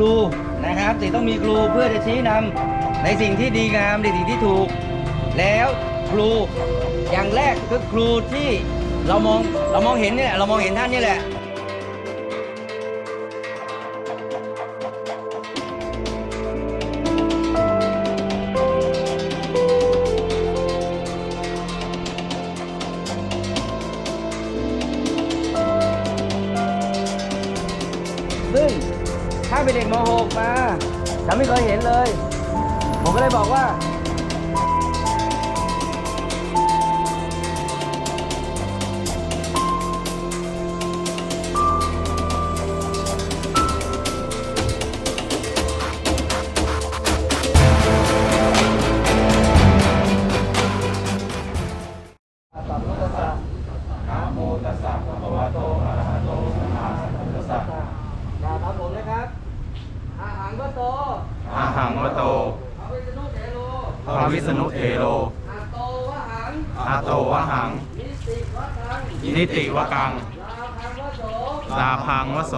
ครูนะครับสิต้องมีครูเพื่อจะชี้นำในสิ่งที่ดีงามในสิ่งที่ถูก แล้วครูอย่างแรกคือครูที่เรามองเรามองเห็นนี่แหละเรามองเห็นท่านนี่แหละ ฉันไม่เคยเห็นเลย ผมก็เลยบอกว่า ษณุเทโลอาโตวะหังอาโตวะหังนิสิวะทัง นิติวกัง ลาพังวะโส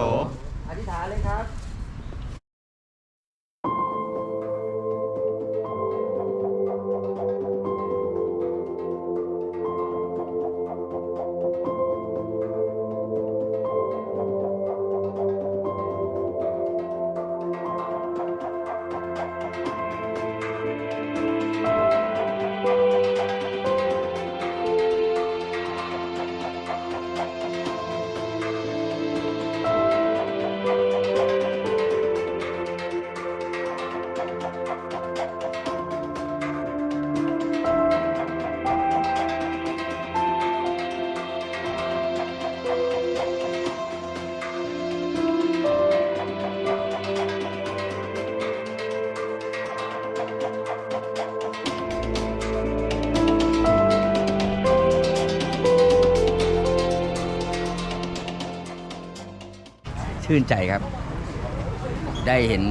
ชื่นใจครับ ได้เห็น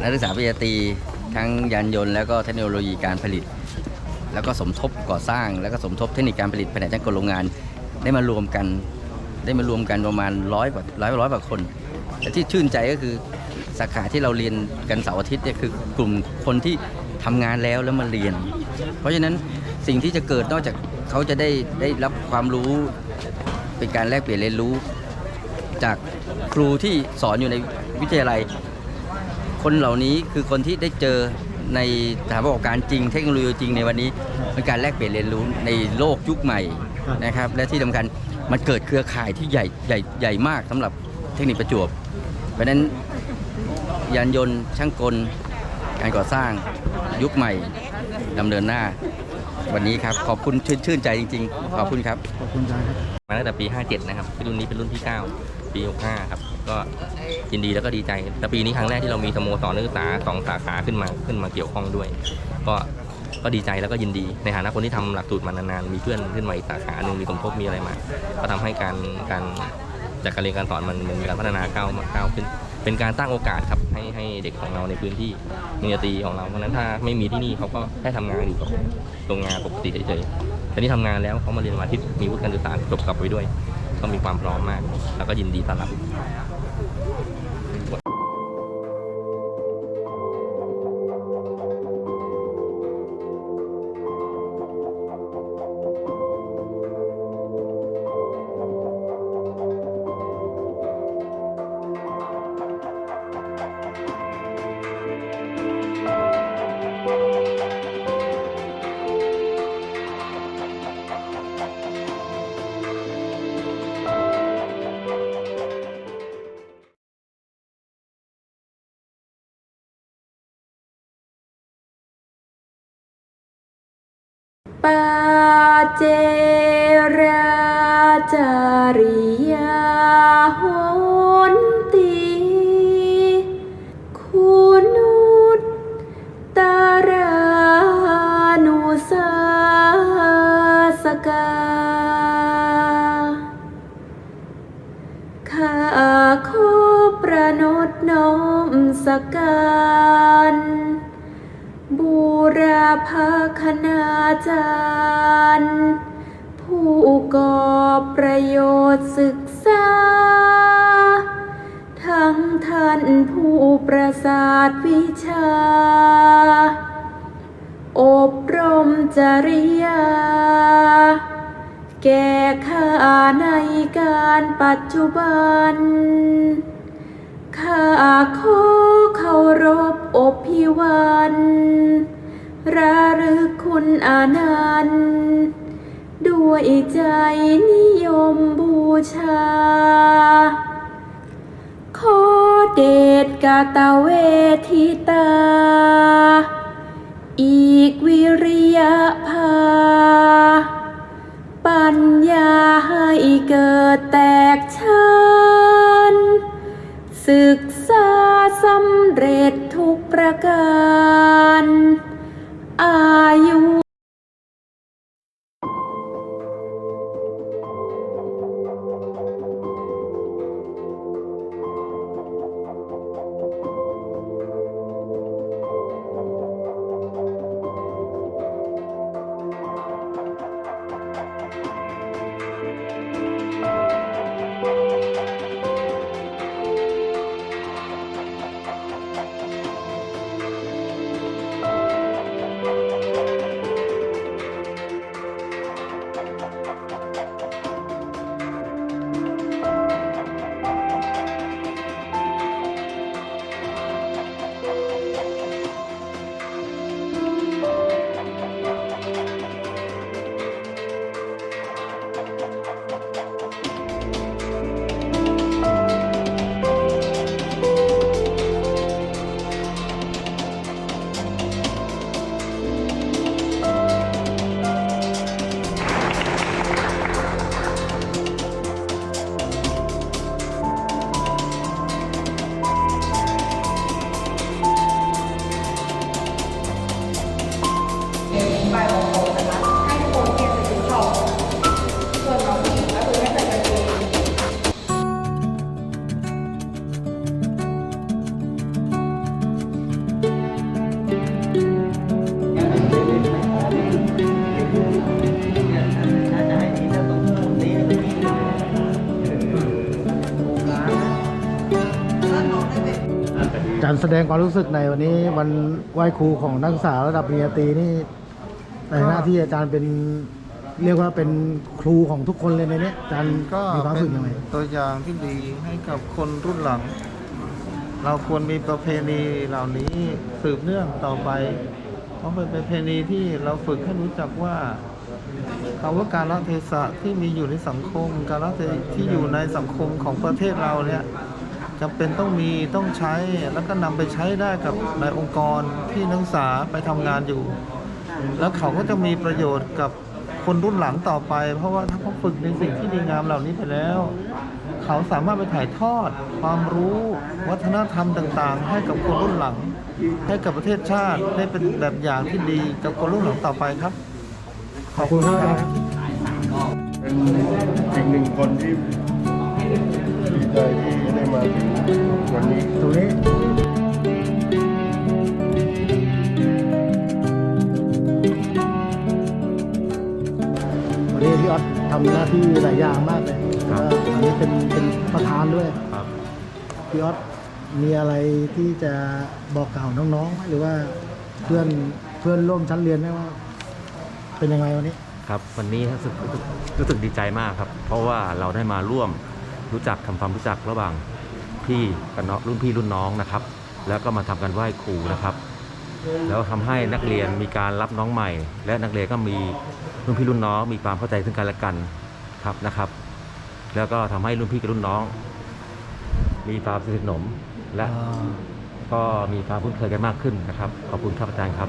นักศึกษาปริญญาตรีทั้งยานยนต์แล้วก็เทคโนโลยีการผลิต แล้วก็สมทบก่อสร้าง แล้วก็สมทบเทคนิคการผลิตแผนกช่างกลโรงงาน ได้มารวมกัน ได้มารวมกันประมาณร้อยกว่าร้อยร้อยกว่าคนแต่ที่ชื่นใจก็คือสาขาที่เราเรียนกันเสาร์อาทิตย์เนี่ยคือกลุ่มคนที่ทำงานแล้วแล้วมาเรียน เพราะฉะนั้นสิ่งที่จะเกิดนอกจากเขาจะได้ได้รับความรู้เป็นการแลกเปลี่ยนเรียนรู้ จากครูที่สอนอยู่ในวิทยาลัย คนเหล่านี้คือคนที่ได้เจอในสถานประกอบการจริง เทคโนโลยีจริงในวันนี้เป็นการแลกเปลี่ยนเรียนรู้ในโลกยุคใหม่นะครับ และที่สำคัญมันเกิดเครือข่ายที่ใหญ่ใหญ่ใหญ่มากสำหรับเทคนิคประจวบ เพราะนั้นยานยนต์ช่างกลการก่อสร้างยุคใหม่ดำเนินหน้า วันนี้ครับ ขอบคุณชื่นชื่นใจจริง ๆ ขอบคุณครับ มาตั้งแต่ปี 57 นะครับรุ่นนี้เป็นรุ่นที่ 9 ปี 65 ครับ ก็ยินดีแล้วก็ดีใจ แต่ปีนี้ครั้งแรกที่เรามีสโมสรนักศึกษาสองสาขาขึ้นมาขึ้นมาเกี่ยวข้องด้วย ก็ก็ดีใจแล้วก็ยินดีในฐานะคนที่ทำหลักสูตรมานานๆ มีเพื่อนขึ้นมาอีกสาขาหนึ่งมีสมทบมีอะไรมา ก็ทำให้การการจากการเรียนการสอนมันมันมีการพัฒนาก้าวมาก้าวขึ้น เป็นการสร้างโอกาสครับให้ให้เด็กของเราในพื้นที่มีนตรีของเราเพราะฉะนั้นถ้าไม่มีที่นี่เขาก็แค่ทำงานอยู่กับโรงงานปกติเฉยๆ แต่นี่ทำงานแล้วเขามาเรียนมาที่มีวุฒิการศึกษาจบกลับไปด้วย ก็มีความพร้อมมาก แล้วก็ยินดีต้อนรับาเจราจาริยาโหนตีคุณุตตารานุสาสกาข้าขอประนดน้อมสกการ บูรพาคณาจารย์ ผู้ก่อประโยชน์ศึกษา ทั้งท่านผู้ประสาทวิชา อบรมจริยา แก่ข้าในการปัจจุบัน ข้าขอเคารพอบพิวันระลึกคุณอานันต์ด้วยใจนิยมบูชา ขอเดชกาตเวทิตา อีกวิริยะภาปัญญาให้เกิดแตกชาน ศึกษาสำเร็จทุกประการ การแสดงความรู้สึกในวันนี้วันไหว้ครูของนักศึกษาระดับปริญญาตรีนี่ในหน้าที่อาจารย์เป็นเรียกว่าเป็นครูของทุกคนเลยในนี้อาจารย์ก็มีความรู้เป็สึกนยังไงตัวอย่างที่ดีให้กับคนรุ่นหลัง เราควรมีประเพณีเหล่านี้สืบเนื่องต่อไป เพราะเป็นประเพณีที่เราฝึกให้รู้จักว่าคำว่าการละเทศะที่มีอยู่ในสังคม การละเทศะที่อยู่ในสังคมของประเทศเราเนี่ย จำเป็นต้องมีต้องใช้แล้วก็นำไปใช้ได้กับในองค์กรที่นักศึกษาไปทำงานอยู่ แล้วเขาก็จะมีประโยชน์กับคนรุ่นหลังต่อไป เพราะว่าถ้าเขาฝึกในสิ่งที่ดีงามเหล่านี้ไปแล้ว เขาสามารถไปถ่ายทอด ความรู้วัฒนธรรมต่างๆ ให้กับคนรุ่นหลัง ให้กับประเทศชาติได้เป็นแบบอย่างที่ดีกับคนรุ่นหลังต่อไปครับ ขอบคุณครับเป็นอีกหนึ่งคนที่ดีใจที่ได้ มาถึงวันนี้ตรงนี้วันนี้พี่ออสทำหน้าที่หลายอย่างมากเลยครับอันนี้เป็นเป็นประธานด้วยครับพี่ออสมีอะไรที่จะบอกกล่าวน้องๆ หรือว่าเพื่อนเพื่อนร่วมชั้นเรียนไหมว่า เป็นยังไงวันนี้ครับวันนี้รู้สึกรู้สึกรู้สึกดีใจมากครับ เพราะว่าเราได้มาร่วมรู้จักทำความรู้จักระหว่าง พี่กับน้องรุ่นพี่รุ่นน้องนะครับ แล้วก็มาทำการไหว้ครูนะครับ แล้วทำให้นักเรียนมีการรับน้องใหม่ และนักเรียนก็มีรุ่นพี่รุ่นน้องมีความเข้าใจซึ่งกันและกันครับนะครับ แล้วก็ทำให้รุ่นพี่กับรุ่นน้อง มีความสนิทสนมและก็มีความคุ้นเคยกันมากขึ้นนะครับ ขอบคุณครับอาจารย์ครับ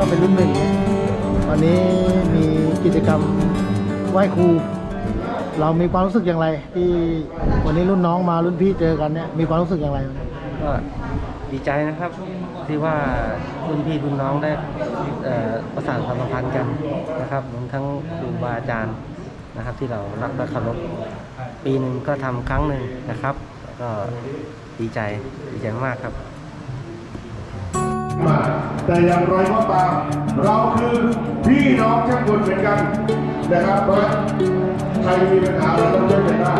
ก็เป็นรุ่นหนึ่งวันนี้มีกิจกรรมไหว้ครู เรามีความรู้สึกอย่างไร ที่วันนี้รุ่นน้องมารุ่นพี่เจอกันเนี่ยมีความรู้สึกอย่างไร ก็ดีใจนะครับที่ว่ารุ่นพี่รุ่นน้องได้เอ่อประสานความสัมพันธ์กันนะครับรวมทั้งครูบาอาจารย์นะครับ ที่เรารักและเคารพปีหนึ่งก็ทำครั้งหนึ่งนะครับ ก็ดีใจดีใจมากครับ มา แต่อย่างไรก็ตามเราคือพี่น้องทั้งคนเหมือนกันนะครับเพราะใครมีปัญหาเราต้องช่วยกันได้